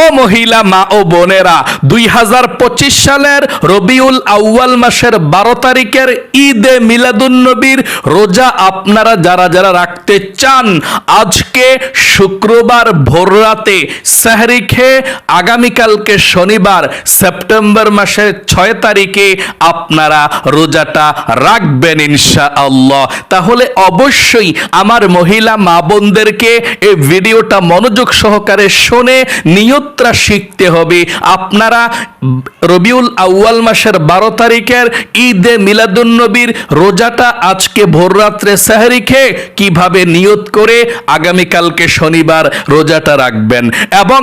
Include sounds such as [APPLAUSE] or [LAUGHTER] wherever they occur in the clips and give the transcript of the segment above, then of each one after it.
ও মহিলা, মা ও বোনেরা দুই হাজার পঁচিশ সালের রবিউল আউয়াল মাসের বারো তারিখের ঈদে মিলাদুন্নবীর রোজা আপনারা যারা যারা রাখতে চান, আজকে শুক্রবার ভোর রাতে সাহরি খেয়ে আগামীকালকে শনিবার সেপ্টেম্বর মাসের ছয় তারিখে আপনারা রোজাটা রাখবেন ইনশা আল্লাহ তাহলে অবশ্যই আমার মহিলা, মা বোনদেরকে এই ভিডিওটা মনোযোগ সহকারে শুনে নিয়ত্রা শিখতে হবে। আপনারা রবিউল আউয়াল মাসের বারো তারিখের ঈদে মিলাদুন্নবীর রোজাটা আজকে ভোররাত্রে সাহারি খেয়ে কীভাবে নিয়ত করে আগামীকালকে শনিবার রোজাটা রাখবেন এবং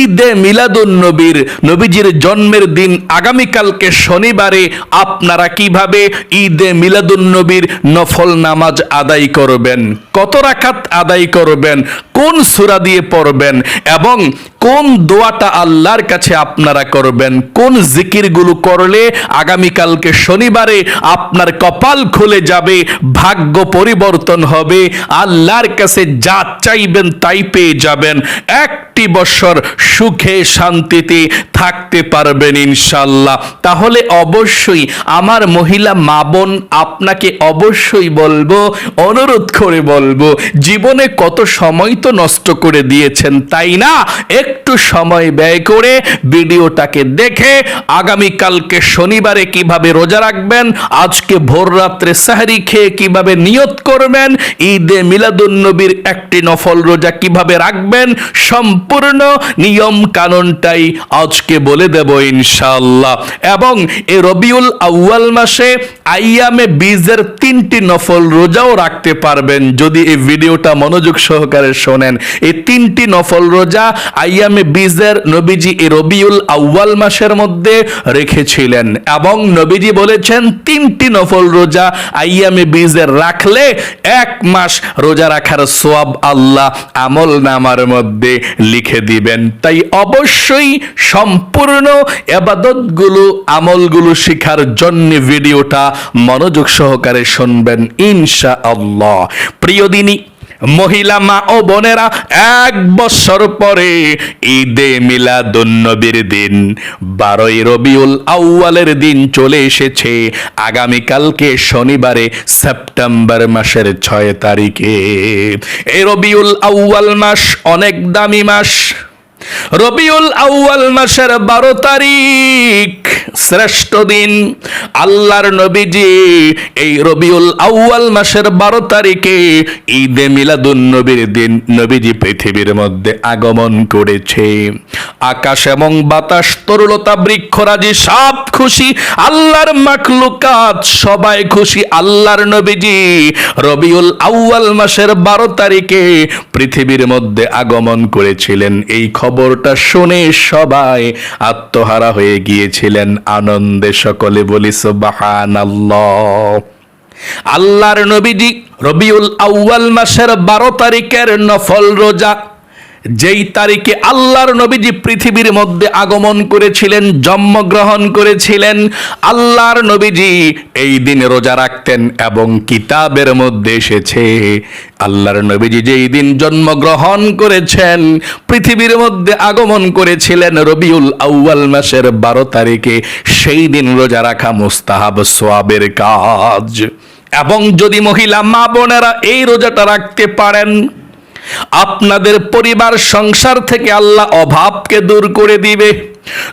ঈদে মিলাদুন্নবীর নবীজির জন্মের দিন আগামীকালকে শনিবারে আপনারা কীভাবে ঈদে মিলাদুন্নবীর নফল নামাজ আদায় করবেন, কত রাখাত আদায় করবেন, কোন সূরা দিয়ে পড়বেন এবং কোন দোয়াটা আল্লাহর কাছে আপনারা করবেন? কোন জিকিরগুলো করলে আগামীকালকে শনিবারে আপনার কপাল খুলে যাবে, ভাগ্য পরিবর্তন হবে, আল্লাহর কাছে যা চাইবেন তাই পেয়ে যাবেন। একটি বছর সুখে শান্তিতে থাকতে পারবেন ইনশাল্লাহ তাহলে অবশ্যই আমার মহিলা মা বোন, আপনাকে অবশ্যই বলব, অনুরোধ করে বলব, জীবনে কত সময় তো নষ্ট করে দিয়েছেন, তাই না? একটু সময় ব্যয় করে ভিডিওটাকে দেখে আগামীকালকে শনিবারে কীভাবে রোজা রাখবেন, আজকে ভোর রাত্রে সাহারি খেয়ে কীভাবে নিয়ত করবেন, ঈদে মিলাদুন্নবীর একটি নফল রোজা কীভাবে রাখবেন, সম্পূর্ণ নিয়ম কানুনটাই আজকে বলে দেব ইনশাআল্লাহ। এবং এই রবিউল আউয়াল মাসে আইয়ামে বীজের তিনটি নফল রোজাও রাখতে পারবেন। যদি এই ভিডিওটা মনোযোগ সহকারে শোনেন, এই তিনটি নফল রোজা আইয়ামে বীজের নবীজি রবিউল আউয়াল মাসের মধ্যে রেখেছিলেন। এবং নবীজি বলেছেন, তিনটি নফল রোজা আইয়ামে বীজের রাখলে এক মাস রোজা রাখার সোয়াব আল্লাহ আমল নামার মধ্যে লিখে দিবেন। তাই অবশ্যই সম্পূর্ণ এবাদতগুলো, আমলগুলো শেখার জন্য ভিডিওটা মনোযোগ সহকারে শুনবেন ইনশা আল্লাহ প্রিয় দিনী মহিলা মা ও বোনেরা, এক বছর পরে ঈদে মিলাদুন্নবীর দিন, বারোই রবিউল আউয়ালের দিন চলে এসেছে। আগামীকালকে শনিবারে সেপ্টেম্বর মাসের ছয় তারিখে। এই রবিউল আউয়াল মাস অনেক দামি মাস। রবিউল আউয়াল মাসের বারো তারিখ শ্রেষ্ঠ দিন। আল্লাহর নবীজি এই রবিউল আউয়াল মাসের বারো তারিখে ঈদে মিলাদুন নবীর দিন নবীজি পৃথিবীর মধ্যে আগমন করেছে। আকাশ এবং বাতাস, তরুলতা, বৃক্ষরাজি সব খুশি, আল্লাহর মাখলুকাত সবাই খুশি। আল্লাহর নবীজি রবিউল আউয়াল মাসের বারো তারিখে পৃথিবীর মধ্যে আগমন করেছিলেন। এই খবরটা শুনে সবাই আত্মহারা হয়ে গিয়েছিলেন। আনন্দে সকলে বলি সুবহানাল্লাহ। আল্লাহর নবীজি রবিউল আউয়াল মাসের বারো তারিখের নফল রোজা যেই তারিখে আল্লাহর নবীজি পৃথিবীর মধ্যে আগমন করেছিলেন, জন্মগ্রহণ করেছিলেন, আল্লাহর নবীজি এই দিন রোজা রাখতেন এবং কিতাবের মধ্যে এসেছে, আল্লাহর নবীজি যেই দিন জন্মগ্রহণ করেছেন, পৃথিবীর মধ্যে আগমন করেছিলেন রবিউল আউয়াল মাসের বারো তারিখে, সেই দিন রোজা রাখা মুস্তাহাব সোয়াবের কাজ। এবং যদি মহিলা মা বোনেরা এই রোজাটা রাখতে পারেন আপনাদের পরিবার সংসার থেকে আল্লাহ অভাবকে দূর করে দিবে,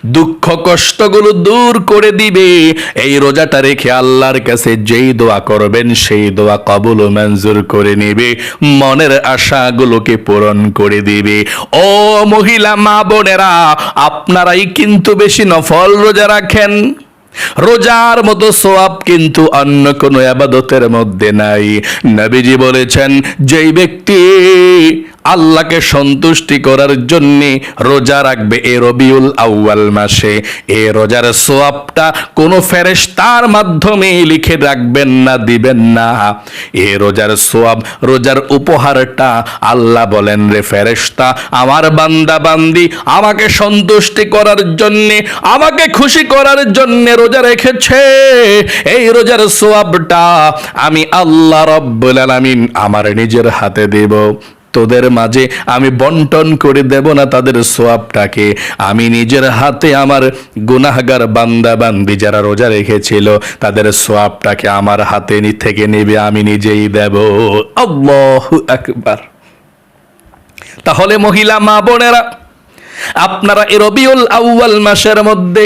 দুঃখ কষ্টগুলো দূর করে দিবে। এই রোজাটা রেখে আল্লাহর কাছে যেই দোয়া করবেন, সেই দোয়া কবুল ও মঞ্জুর করে নেবে, মনের আশাগুলোকে পূরণ করে দিবে। ও মহিলা, মা বোনেরা, আপনারাই কিন্তু বেশি নফল রোজা রাখেন। রোজার মতো সোয়াব কিন্তু অন্য কোনো আবাদতের মধ্যে নাই। নবীজি বলেছেন যেই ব্যক্তি আল্লাহকে সন্তুষ্টি করার জন্য রোজা রাখবে এ রবিউল আউয়াল মাসে। এ রোজার সোয়াবটা কোনো ফেরেশতার মাধ্যমে লিখে রাখবেন না, দিবেন না। এ রোজার সোয়াব, রোজার উপহারটা আল্লাহ বলেন, রে ফেরেশতা, আমার বান্দা বান্দি আমাকে সন্তুষ্টি করার জন্য, আমাকে খুশি করার জন্য রোজা রেখেছে। এই রোজার সোয়াবটা আমি আল্লাহ রব্বুল আলামিন আমার নিজের হাতে দেব। তোদের মাঝে আমি বন্টন করে দেব না তাদের সোয়াবটাকে। আমি নিজের হাতে আমার গুনাহগার বান্দা বান্দি যারা রোজা রেখেছিল, তাদের সোয়াবটাকে আমার হাতে থেকে নেবে, আমি নিজেই দেব। আকবার। তাহলে মহিলা মা বোনেরা, আপনারা এ রবিউল মাসের মধ্যে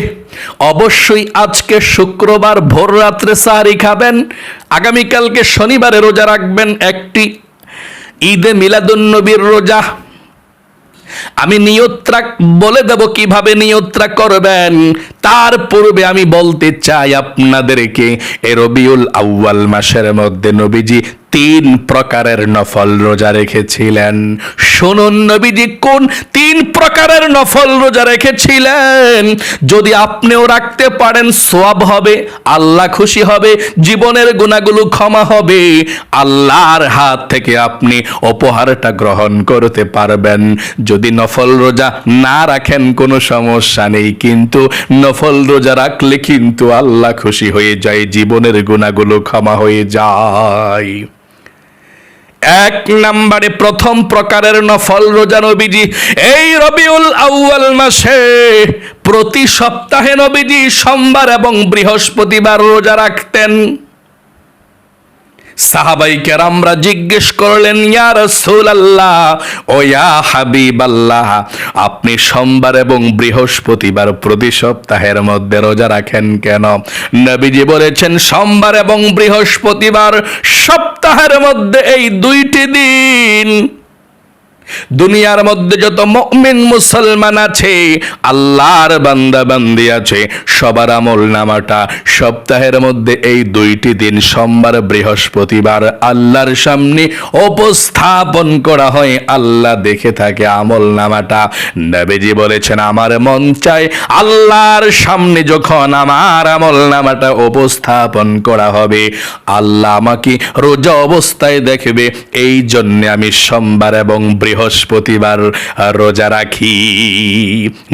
অবশ্যই আজকে শুক্রবার ভোর রাত্রে সাহারি খাবেন, আগামীকালকে শনিবারে রোজা রাখবেন একটি ঈদে মিলাদুন্নবীর রোজা। আমি নিয়ত্রাক বলে দেব কীভাবে নিয়ত্রা করবেন। তার পূর্বে আমি বলতে চাই আপনাদেরকে, এ রবিউল আউয়াল মাসের মধ্যে নবীজি তিন প্রকারের নফল রোজা রেখেছিলেন। শুনুন নবীজি, কোন তিন প্রকারের নফল রোজা রেখেছিলেন? যদি আপনিও রাখতে পারেন সোয়াব হবে, আল্লাহ খুশি হবে, জীবনের গুণাগুলো ক্ষমা হবে, আল্লাহর হাত থেকে আপনি উপহারটা গ্রহণ করতে পারবেন। যদি নফল রোজা না রাখেন, কোনো সমস্যা নেই, কিন্তু নফল রোজা রাখলে কিন্তু আল্লাহ খুশি হয়ে যায়, জীবনের গুণাগুলো ক্ষমা হয়ে যায়। এক নাম্বারে প্রথম প্রকারের নফল রোজা নবীজি? এই রবিউল আউয়াল মাসে প্রতি সপ্তাহে নবীজি সোমবার এবং বৃহস্পতিবার রোজা রাখতেন। সাহাবাই কেরামরা জিজ্ঞেস করলেন, ইয়া রাসূলুল্লাহ, ও ইয়া হাবিবাল্লাহ, আপনি সোমবার এবং বৃহস্পতিবার প্রতি সপ্তাহের মধ্যে রোজা রাখেন কেন? নবীজি বলেছেন, সোমবার এবং বৃহস্পতিবার সপ্তাহের মধ্যে এই দুইটি দিন দুনিয়ার মধ্যে যত মুমিন মুসলমান আছে, আল্লাহর বান্দা বান্দি আছে, সবার আমল নামাটা সপ্তাহের মধ্যে এই দুইটি দিন, সোমবার, বৃহস্পতিবার, আল্লাহর সামনে উপস্থাপন করা হয়, আল্লাহ দেখে থাকে আমল নামাটা। নবীজি বলেছেন, আমার মন চায় আল্লাহর সামনে যখন আমার আমল নামাটা উপস্থাপন করা হবে, আল্লাহ আমাকে রোজা অবস্থায় দেখবে। এই জন্য আমি সোমবার এবং বৃহস্পতিবার রোজা রাখি।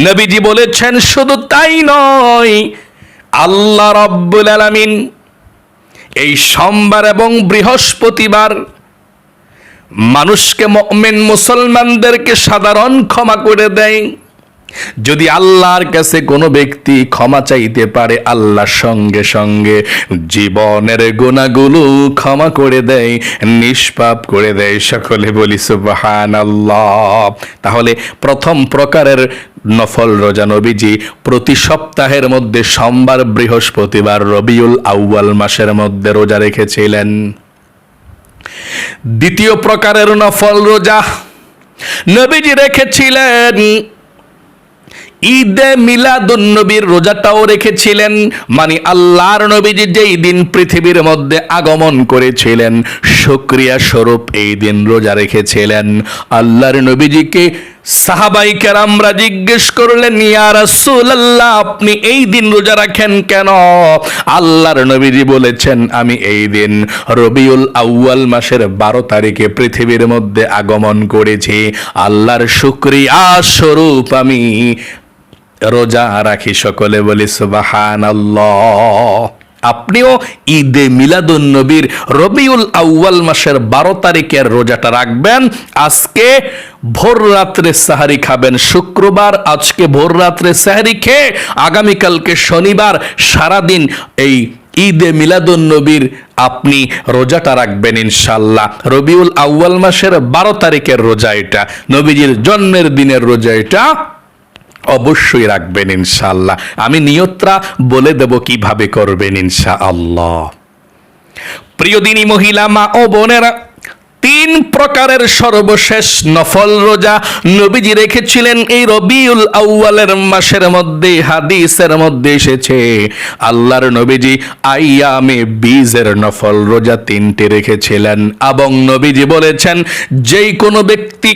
নবীজি বলেছেন, শুধু তাই নয়, আল্লাহ রব্বুল আলামিন এই সোমবার এবং বৃহস্পতিবার মানুষকে মুসলমানদেরকে সাধারণ ক্ষমা করে দেয়। যদি আল্লাহর কাছে কোনো ব্যক্তি ক্ষমা চাইতে পারে আল্লাহর সঙ্গে সঙ্গে জীবনের গুণাগুলো ক্ষমা করে দেয়, নিষ্পাপ করে দেয়। সকলে বলি সুবাহান তাহলে প্রথম প্রকারের নফল রোজা নবীজি প্রতি সপ্তাহের মধ্যে সোমবার, বৃহস্পতিবার, রবিউল আউয়াল মাসের মধ্যে রোজা রেখেছিলেন। দ্বিতীয় প্রকারের নফল রোজা নবীজি রেখেছিলেন ঈদে মিলাদুন নবীর রোজাটাও রেখেছিলেন মানে আল্লাহর নবীজি যেই দিন পৃথিবীর মধ্যে আগমন করেছিলেন, শুক্রিয়া স্বরূপ এই দিন রোজা রেখেছিলেন। আল্লাহর নবীজিকে সাহাবাই কেরামরা জিজ্ঞেস করলেন, ইয়া রাসূলুল্লাহ, আপনি এই দিন রোজা রাখেন কেন? আল্লাহর নবীজি বলেছেন, আমি এই দিন রবিউল আউয়াল মাসের বারো তারিখে পৃথিবীর মধ্যে আগমন করেছি। আল্লাহর শুক্রিয়া স্বরূপ আমি রোজা রাখি সকলে বলি সুবাহান আপনিও ঈদে মিলাদুন নবীর রবিউল আউয়াল মাসের বারো তারিখের রোজাটা রাখবেন। আজকে ভোর রাত্রে সাহারি খাবেন শুক্রবার, আজকে ভোর রাত্রে সাহারি খেয়ে আগামীকালকে শনিবার সারাদিন এই ঈদে মিলাদুন নবীর আপনি রোজাটা রাখবেন ইনশাল্লাহ রবিউল আউয়াল মাসের বারো তারিখের রোজা এটা, নবীজির জন্মের দিনের রোজা এটা। অবশ্যই রাখবেন ইনশাআল্লাহ। আমি নিয়ত্রা বলে দেব কীভাবে করবেন ইনশা আল্লাহ প্রিয় দিনী মহিলা, মা ও বোনেরা, তিন প্রকারের সর্বশেষ নফল রোজা নবীজি রেখেছিলেন এই রবিউল আউয়ালের মাসের মধ্যে, হাদিসের মধ্যে এসেছে। আল্লাহর নবীজি আইয়ামে বীজের নফল রোজা তিনটে রেখেছিলেন এবং নবীজি বলেছেন, যেই কোনো ব্যক্তি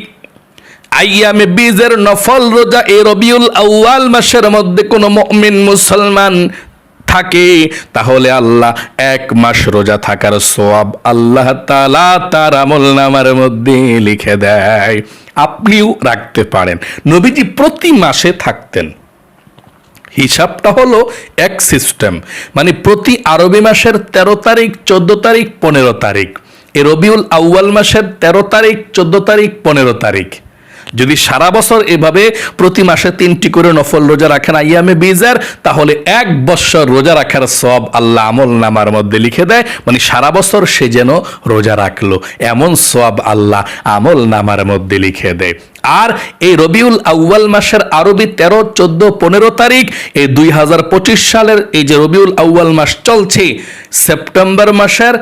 আইয়ামে বীজের নফল রোজা এ রবিউল আউয়াল মাসের মধ্যে কোনো মুমিন মুসলমান থাকে, তাহলে আল্লাহ এক মাস রোজা থাকার সোয়াব আল্লাহ তালা তার আমল নামার মধ্যে লিখে দেয়। আপনিও রাখতে পারেন। নবীজি প্রতি মাসে থাকতেন। হিসাবটা হলো এক সিস্টেম। মানে প্রতি আরবি মাসের ১৩ তারিখ, চোদ্দ তারিখ, পনেরো তারিখ। এ রবিউল আউয়াল মাসের তেরো তারিখ, চোদ্দ তারিখ, পনেরো তারিখ। যদি সারা বছর এভাবে প্রতি মাসে তিনটি করে নফল রোজা রাখেন আইয়ামে বিজার, তাহলে এক বছর রোজা রাখার সব আল্লাহ আমল নামার মধ্যে লিখে দেয় মানে সারা বছর সে যেন রোজা রাখল। এমন সব আল্লাহ আমল নামার মধ্যে লিখে দেয়। আর এই রবিউল আউয়াল মাসের আরবি তেরো, চোদ্দ, পনেরো তারিখ, এই দুই হাজার পঁচিশ সালের এই যে রবিউল আউয়াল মাস চলছে, সেপ্টেম্বর মাসের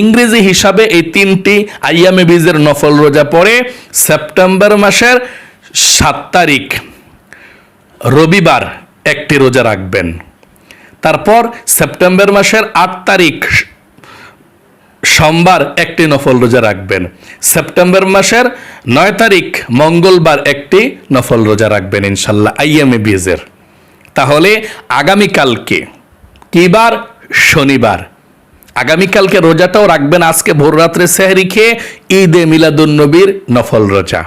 ইংরেজি হিসাবে এই তিনটি আইয়ামে বীজের নফল রোজা পড়ে সেপ্টেম্বর মাসের সাত তারিখ, রবিবার একটি রোজা রাখবেন। তারপর সেপ্টেম্বর মাসের আট তারিখ, সোমবার একটি নফল রোজা রাখবেন। সেপ্টেম্বর মাসের নয় তারিখ, মঙ্গলবার একটি নফল রোজা রাখবেন ইনশাল্লাহ আইএমএ বিজের। তাহলে আগামীকালকে কি বার শনিবার। আগামীকালকে রোজাটাও রাখবেন। আজকে ভোর রাত্রে সেহরি খেয়ে ঈদে মিলাদুন্নবীর নফল রোজা।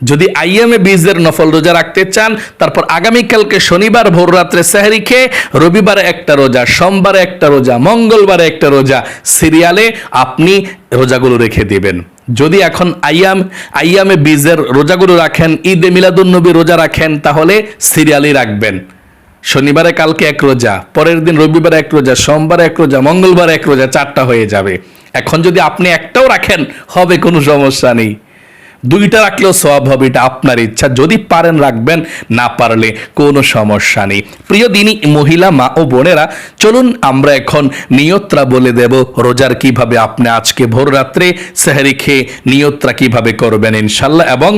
যদি আইএমএ বীজের নফল রোজা রাখতে চান, তারপর আগামীকালকে শনিবার ভোর রাত্রে সেহরি খেয়ে রবিবারে একটা রোজা, সোমবারে একটা রোজা, মঙ্গলবারে একটা রোজা সিরিয়ালে আপনি রোজাগুলো রেখে দিবেন। যদি এখন আইয়াম, আইয়ামে বীজের রোজাগুলো রাখেন, ঈদে মিলাদুন্নবী রোজা রাখেন, তাহলে সিরিয়ালই রাখবেন। শনিবারে কালকে এক রোজা, পরের দিন রবিবারে এক রোজা, সোমবারে এক রোজা, মঙ্গলবারে এক রোজা, চারটা হয়ে যাবে। এখন যদি আপনি একটাও রাখেন, হবে কোনো সমস্যা নেই। দুইটা রাখলেও সব হবে, এটা আপনার ইচ্ছা। যদি পারেন রাখবেন, না পারলে কোনো সমস্যা নেই। প্রিয় দিনী মহিলা, মা ও বোনেরা, চলুন আমরা এখন নিয়ত্রা বলে দেব রোজার কীভাবে আপনি আজকে ভোর রাত্রে সেহারি খেয়ে নিয়ত্রা কীভাবে করবেন ইনশাল্লাহ। এবং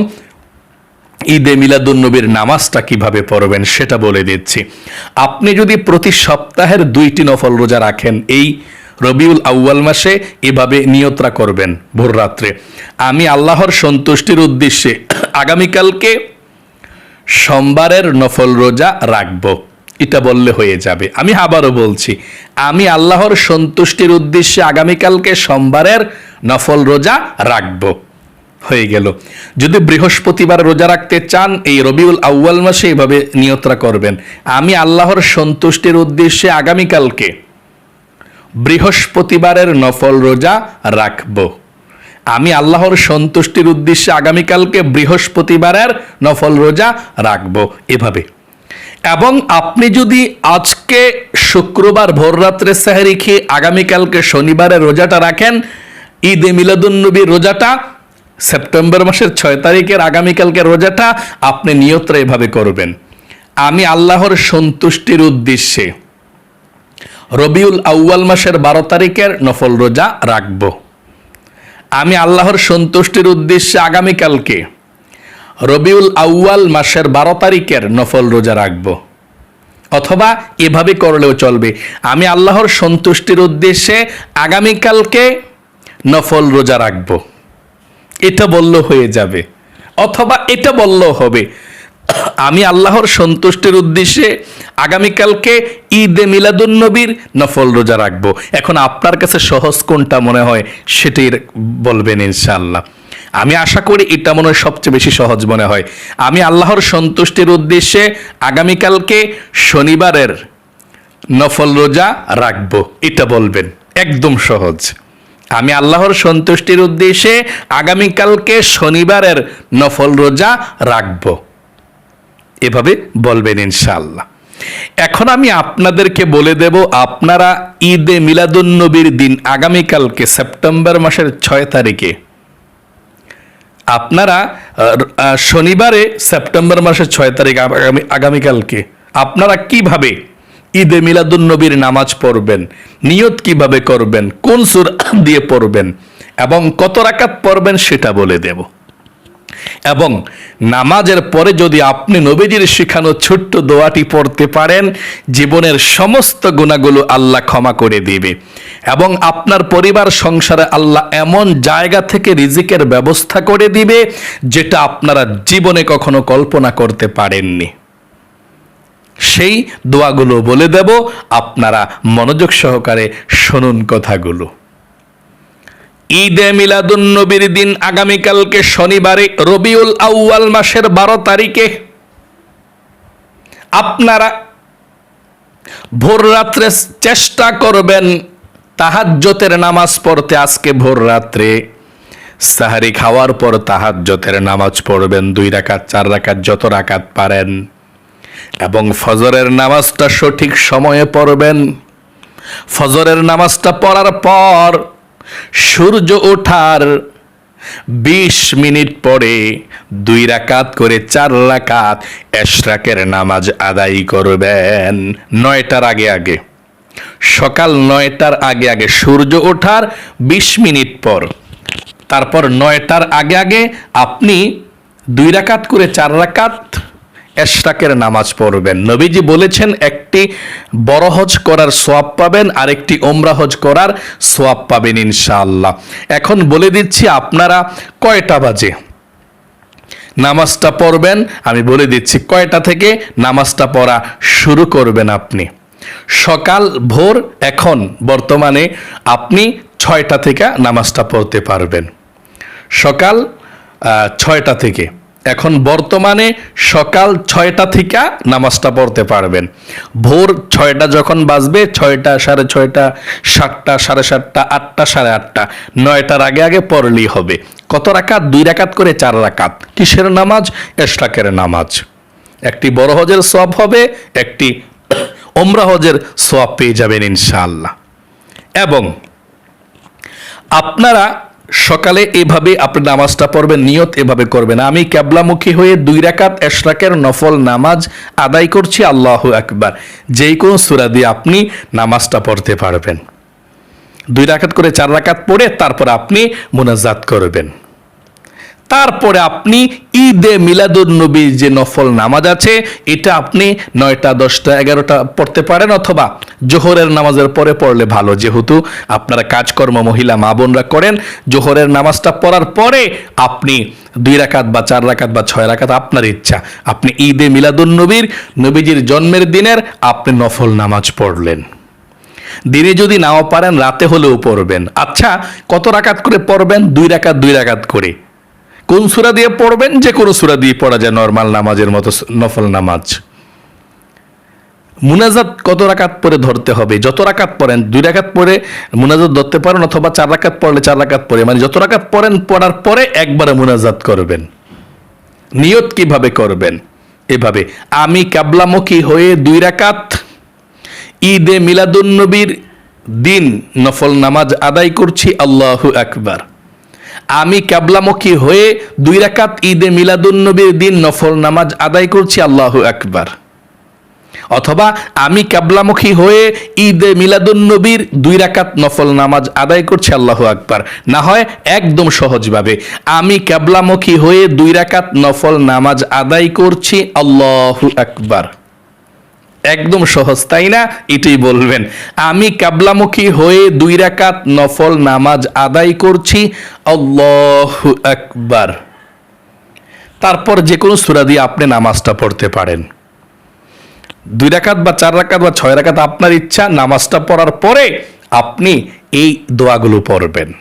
ঈদে মিলাদুন্নবীর নামাজটা কীভাবে পড়বেন সেটা বলে দিচ্ছি। আপনি যদি প্রতি সপ্তাহের দুইটি নফল রোজা রাখেন, এই রবিউল আউয়াল মাসে এভাবে নিয়ত্রা করবেন ভোর রাত্রে। আমি আল্লাহর সন্তুষ্টির উদ্দেশ্যে আগামীকালকে সোমবারের নফল রোজা রাখব। এটা বললে হয়ে যাবে। আমি আবারও বলছি, আমি আল্লাহর সন্তুষ্টির উদ্দেশ্যে আগামীকালকে সোমবারের নফল রোজা রাখব। হয়ে গেল। যদি বৃহস্পতিবার রোজা রাখতে চান, এই রবিউল আউয়াল মাসে এইভাবে নিয়ত্রা করবেন। আমি আল্লাহর সন্তুষ্টির উদ্দেশ্যে আগামীকালকে বৃহস্পতিবারের নফল রোজা রাখব। আমি আল্লাহর সন্তুষ্টির উদ্দেশ্যে আগামীকালকে বৃহস্পতিবারের নফল রোজা রাখব এভাবে। এবং আপনি যদি আজকে শুক্রবার ভোররাত্রে সাহেরি খেয়ে আগামীকালকে শনিবারের রোজাটা রাখেন, ঈদে মিলাদুন্নবীর রোজাটা সেপ্টেম্বর মাসের ছয় তারিখের আগামীকালকে রোজাটা আপনি নিয়ত্রা এভাবে করবেন। আমি আল্লাহর সন্তুষ্টির উদ্দেশ্যে রবিউল আউয়াল মাসের বারো তারিখের নফল রোজা রাখব। আমি আল্লাহর সন্তুষ্টির উদ্দেশ্যে আগামীকালকে রবিউল আউয়াল মাসের বারো তারিখের নফল রোজা রাখব। অথবা এভাবে করলেও চলবে। আমি আল্লাহর সন্তুষ্টির উদ্দেশ্যে আগামীকালকে নফল রোজা রাখব। এটা বললেও হয়ে যাবে, অথবা এটা বললেও হবে। আমি আল্লাহর সন্তুষ্টির উদ্দেশ্যে আগামীকালকে ঈদে মিলাদুন্নবীর নফল রোজা রাখব। এখন আপনার কাছে সহজ কোনটা মনে হয় সেটাই বলবেন ইনশাআল্লাহ। আমি আশা করি এটা মনে হয় সবচেয়ে বেশি সহজ মনে হয়। আমি আল্লাহর সন্তুষ্টির উদ্দেশ্যে আগামীকালকে শনিবারের নফল রোজা রাখব, এটা বলবেন। একদম সহজ। আমি আল্লাহর সন্তুষ্টির উদ্দেশ্যে আগামীকালকে শনিবারের নফল রোজা রাখব। এভাবে বলবেন ইনশাআল্লাহ। এখন আমি আপনাদেরকে বলে দেব, আপনারা ঈদে মিলাদুন্নবীর দিন আগামীকালকে সেপ্টেম্বর মাসের ছয় তারিখে। আপনারা শনিবারে সেপ্টেম্বর মাসের ছয় তারিখ আগামী, আগামীকালকে, আপনারা কীভাবে ঈদে মিলাদুন্নবীর নামাজ পড়বেন। নিয়ত কীভাবে করবেন? কোন সুর দিয়ে পড়বেন? এবং কত রাকাত পড়বেন সেটা বলে দেব। এবং নামাজের পরে যদি আপনি নবীজির শেখানো ছোট্ট দোয়াটি পড়তে পারেন, জীবনের সমস্ত গুণাগুলো আল্লাহ ক্ষমা করে দিবে। এবং আপনার পরিবার, সংসারে আল্লাহ এমন জায়গা থেকে রিজিকের ব্যবস্থা করে দিবে, যেটা আপনারা জীবনে কখনো কল্পনা করতে পারেননি। সেই দোয়াগুলো বলে দেব। আপনারা মনোযোগ সহকারে শুনুন কথাগুলো। ঈদে মিলাদুন্নবীর দিন আগামীকালকে শনিবারে রবিউল আউয়াল মাসের বারো তারিখে। আপনারা ভোর রাত্রে চেষ্টা করবেন তাহাজ্জতের নামাজ পড়তে। আজকে ভোর রাত্রে সাহারি খাওয়ার পর তাহাজ্জতের নামাজ পড়বেন। দুই রাকাত, চার রাকাত, যত রাকাত পারেন। এবং ফজরের নামাজটা সঠিক সময়ে পড়বেন। ফজরের নামাজটা পড়ার পর সূর্য ওঠার বিশ মিনিট পরে দুই রাকাত করে চার রাকাত এশরাকের নামাজ আদায় করবেন। নয়টার আগে আগে। সকাল নয়টার আগে আগে সূর্য ওঠার বিশ মিনিট পর। তারপর নয়টার আগে আগে আপনি দুই রাকাত করে চার রাকাত এশরাকের নামাজ পড়বেন। নবীজি বলেছেন, একটি বড় হজ করার সোয়াব পাবেন আর একটি ওমরা হজ করার সোয়াব পাবেন ইনশাআল্লাহ। এখন বলে দিচ্ছি, আপনারা কয়টা বাজে? নামাজটা পড়বেন, আমি বলে দিচ্ছি, কয়টা থেকে নামাজটা পড়া শুরু করবেন আপনি? সকাল, ভোর, এখন, বর্তমানে আপনি ছয়টা থেকে নামাজটা পড়তে পারবেন। সকাল ছয়টা থেকে। এখন বর্তমানে সকাল ছয়টা থেকে নামাজটা পড়তে পারবেন। ভোর ছয়টা যখন বাজবে, ছয়টা, সাড়ে ছয়টা, সাতটা, সাড়ে সাতটা, আটটা, সাড়ে আটটা, নয়টার আগে আগে পড়লেই হবে। কত রাকাত? দুই রাকাত করে চার রাকাত। কিসের নামাজ? এশরাকের নামাজ। একটি বড় হজের সব হবে, একটি [COUGHS] ওমরা হজের সব পেয়ে যাবেন ইনশাআল্লাহ। এবং আপনারা সকালে এভাবে আপনি নামাজটা পড়বেন, নিয়ত এভাবে করবেন। আমি ক্যাবলামুখী হয়ে দুই রাকাত এশরাকের নফল নামাজ আদায় করছি, আল্লাহ একবার যেই কোনো সুরা দিয়ে আপনি নামাজটা পড়তে পারবেন। দুই রাকাত করে চার রাকাত পড়ে তারপর আপনি মোনাজাত করবেন। তারপরে আপনি ঈদে মিলাদুন নবীর যে নফল নামাজ আছে, এটা আপনি নয়টা, দশটা, এগারোটা পড়তে পারেন অথবা জোহরের নামাজের পরে পড়লে ভালো। যেহেতু আপনারা কাজকর্ম মহিলা, মা বোনরা করেন, জোহরের নামাজটা পড়ার পরে আপনি দুই রাকাত বা চার রাকাত বা ছয় রাকাত আপনার ইচ্ছা। আপনি ঈদে মিলাদুন নবীর নবীজির জন্মের দিনের আপনি নফল নামাজ পড়লেন। দিনে যদি নাও পারেন, রাতে হলেও পড়বেন। আচ্ছা কত রাকাত করে পড়বেন? দুই রাকাত দুই রাকাত করে। কোন সুরা দিয়ে পড়বেন? যে কোনো সুরা দিয়ে পড়া যায় নর্মাল নামাজের মতো নফল নামাজ। মুনাজাত কত রাকাত পরে ধরতে হবে? যত রাকাত পড়েন, দুই রাকাত পরে মুনাজাত ধরতে পারেন অথবা চার রাকাত পড়লে চার রাকাত পরে মানে যত রাকাত পড়েন, পড়ার পরে একবারে মুনাজাত করবেন। নিয়ত কীভাবে করবেন? এভাবে। আমি কাবলামুখী হয়ে দুই রাকাত ঈদে মিলাদুন্নবীর দিন নফল নামাজ আদায় করছি, আল্লাহ আকবার। আমি কাবলামুখী হয়ে দুই রাকাত ঈদে মিলাদুন্নবীর দিন নফল নামাজ আদায় করছি, আল্লাহ আকবার। অথবা আমি কাবলামুখী হয়ে ঈদে মিলাদুন্নবীর দুই রাকাত নফল নামাজ আদায় করছি, আল্লাহ আকবার। না হয় একদম সহজভাবে। আমি কাবলামুখী হয়ে দুই রাকাত নফল নামাজ আদায় করছি, আল্লাহ আকবার। একদম সহজ, তাই না? এটাই বলবেন। আমি কাবলামুখী হয়ে দুই রাকাত নফল নামাজ আদায় করছি। আল্লাহু আকবার। তারপর যে কোনো সূরা দিয়ে আপনি নামাজটা পড়তে পারেন। দুই রাকাত বা চার রাকাত বা ছয় রাকাত আপনার ইচ্ছা, নামাজটা পড়ার পরে আপনি এই দোয়াগুলো পড়বেন।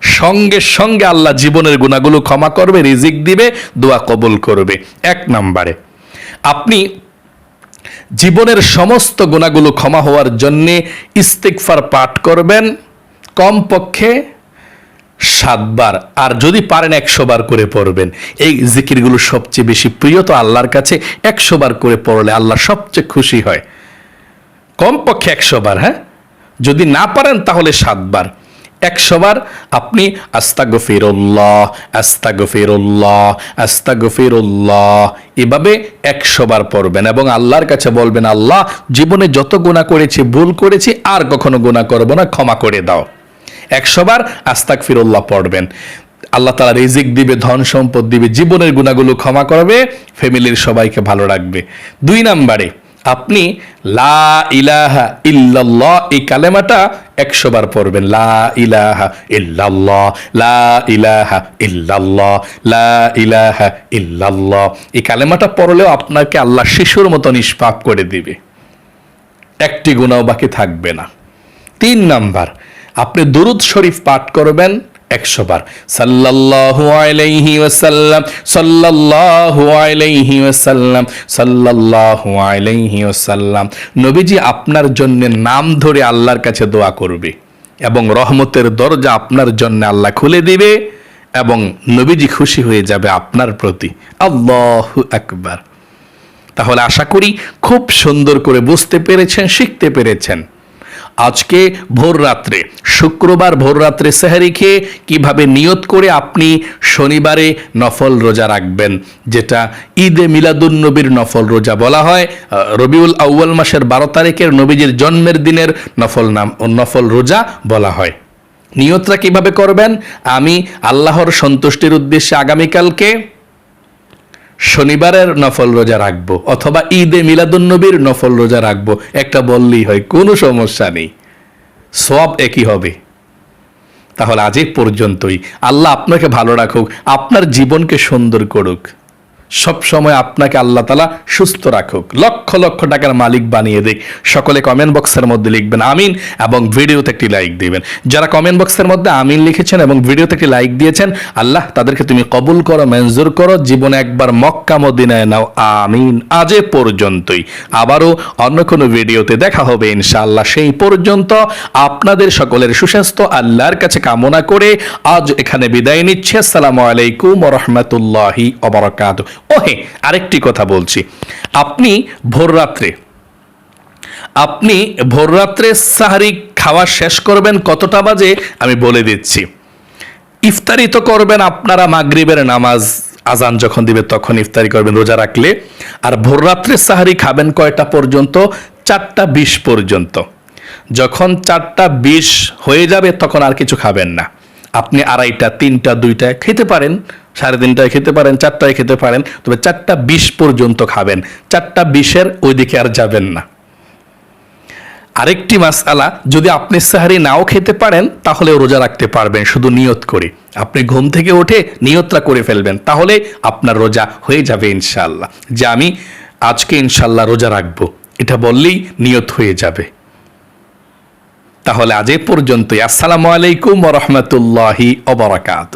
সঙ্গে সঙ্গে আল্লাহ জীবনের গুণাগুলো ক্ষমা করবে, রিজিক দিবে, দোয়া কবুল করবে। এক নম্বরে, আপনি জীবনের সমস্ত গুণাগুলো ক্ষমা হওয়ার জন্যে ইস্তিকফার পাঠ করবেন, কমপক্ষে সাতবার। আর যদি পারেন একশো বার করে পড়বেন। এই জিকিরগুলো সবচেয়ে বেশি প্রিয় তো আল্লাহর কাছে একশো বার করে পড়লে আল্লাহ সবচেয়ে খুশি হয়। কমপক্ষে একশো বার হ্যাঁ? যদি না পারেন তাহলে সাতবার। একশো বার আপনি আস্তা গফিরুল্লাহ আস্তা গফিরুল্লাহ আস্তা গফিরুল্লাহ এভাবে একশোবার পড়বেন এবং আল্লাহর কাছে বলবেন, আল্লাহ, জীবনে যত গুণা করেছি, ভুল করেছি, আর কখনো গুণা করব না, ক্ষমা করে দাও। একশোবার আস্তাক ফিরুল্লাহ পড়বেন। আল্লাহ তালা রিজিক দিবে, ধন সম্পদ দিবে, জীবনের গুণাগুলো ক্ষমা করবে, ফ্যামিলির সবাইকে ভালো রাখবে। দুই নাম্বারে আপনি লা ইলাহা ইল্লাল্লাহ এই কালেমাটা একশো বার পড়বেন। লা ইলাহা ইল্লাল্লাহ, লা ইলাহা ইল্লাল্লাহ, লা ইলাহা ইল্লাল্লাহ। এই কালেমাটা পড়লেও আপনাকে আল্লাহ শিশুর মতো নিষ্পাপ করে দিবে। একটি গুণাও বাকি থাকবে না। তিন নাম্বার, আপনি দুরুদ শরীফ পাঠ করবেন একশো বার। সাল্লাল্লাহু আলাইহি ওয়াসাল্লাম, সাল্লাল্লাহু আলাইহি ওয়াসাল্লাম, সাল্লাল্লাহু আলাইহি ওয়াসাল্লাম। নবীজি আপনার জন্য নাম ধরে আল্লাহর কাছে দোয়া করবে এবং রহমতের দরজা আপনার জন্য আল্লাহ খুলে দিবে এবং নবীজি খুশি হয়ে যাবে আপনার প্রতি। আল্লাহ আকবার। তাহলে আশা করি খুব সুন্দর করে বুঝতে পেরেছেন, শিখতে পেরেছেন। আজকে ভোর রাত্রে, শুক্রবার ভোর রাত্রে সেহারি খেয়ে কীভাবে নিয়ত করে আপনি শনিবারে নফল রোজা রাখবেন, যেটা ঈদে মিলাদুন নবীর নফল রোজা বলা হয় রবিউল আউ্য়াল মাসের বারো তারিখের নবীজির জন্মের দিনের নফল নাম, নফল রোজা বলা হয়। নিয়তটা কীভাবে করবেন? আমি আল্লাহর সন্তুষ্টির উদ্দেশ্যে আগামীকালকে শনিবারের নফল রোজা রাখব, অথবা ঈদে মিলাদুন্নবীর নফল রোজা রাখব, একটা বললেই হয়, কোনো সমস্যা নেই। সব একই হবে। তাহলে আজ পর্যন্তই। আল্লাহ আপনাকে ভালো রাখুক, আপনার জীবনকে সুন্দর করুক। সব সময় আপনাকে আল্লাহ তালা সুস্থ রাখুক। লক্ষ লক্ষ টাকার মালিক বানিয়ে দিক। সকলে কমেন্ট বক্সের মধ্যে লিখবেন, আমিন এবং ভিডিওতে একটি লাইক দিবেন। যারা কমেন্ট বক্সের মধ্যে আমিন লিখেছেন এবং ভিডিওতে একটি লাইক দিয়েছেন, আল্লাহ তাদেরকে তুমি কবুল করো, মঞ্জুর করো। জীবনে একবার মক্কা, মদিনায় নাও। আমিন। আজ পর্যন্তই। আবারও অন্য কোনো ভিডিওতে দেখা হবে ইনশাআল্লাহ। সেই পর্যন্ত আপনাদের সকলের সুস্বাস্থ্য, আল্লাহর কাছে কামনা করে আজ এখানে বিদায় নিচ্ছে। আসসালামু আলাইকুম রহমতুল্লাহি অবরাকাত ওহে, আরেকটি কথা বলছি। আপনি ভোর রাত্রে, আপনি ভোর রাত্রে সাহারি খাওয়া শেষ করবেন কতটা বাজে আমি বলে দিচ্ছি। ইফতারি তো করবেন আপনারা মাগরিবের নামাজ আজান যখন দিবে তখন ইফতারি করবেন, রোজা রাখলে। আর ভোর রাত্রে সাহারি খাবেন কয়টা পর্যন্ত? চারটা বিশ পর্যন্ত। যখন চারটা বিশ হয়ে যাবে তখন আর কিছু খাবেন না। আপনি আড়াইটা, তিনটা দুইটায় খেতে পারেন, সাড়ে তিনটায় খেতে পারেন, চারটায় খেতে পারেন, তবে চারটা বিশ পর্যন্ত খাবেন। চারটা বিশের ওইদিকে আর যাবেন না। আরেকটি মাসালা, যদি আপনি সাহারি নাও খেতে পারেন তাহলেও রোজা রাখতে পারবেন, শুধু নিয়ত করে। আপনি ঘুম থেকে উঠে নিয়তটা করে ফেলবেন, তাহলে আপনার রোজা হয়ে যাবে ইনশাল্লাহ যে আমি আজকে ইনশাল্লাহ রোজা রাখব, এটা বললেই নিয়ত হয়ে যাবে। তাহলে আজ এ পর্যন্তই। আসসালামু আলাইকুম রহমতুল্লাহি অবরাকাত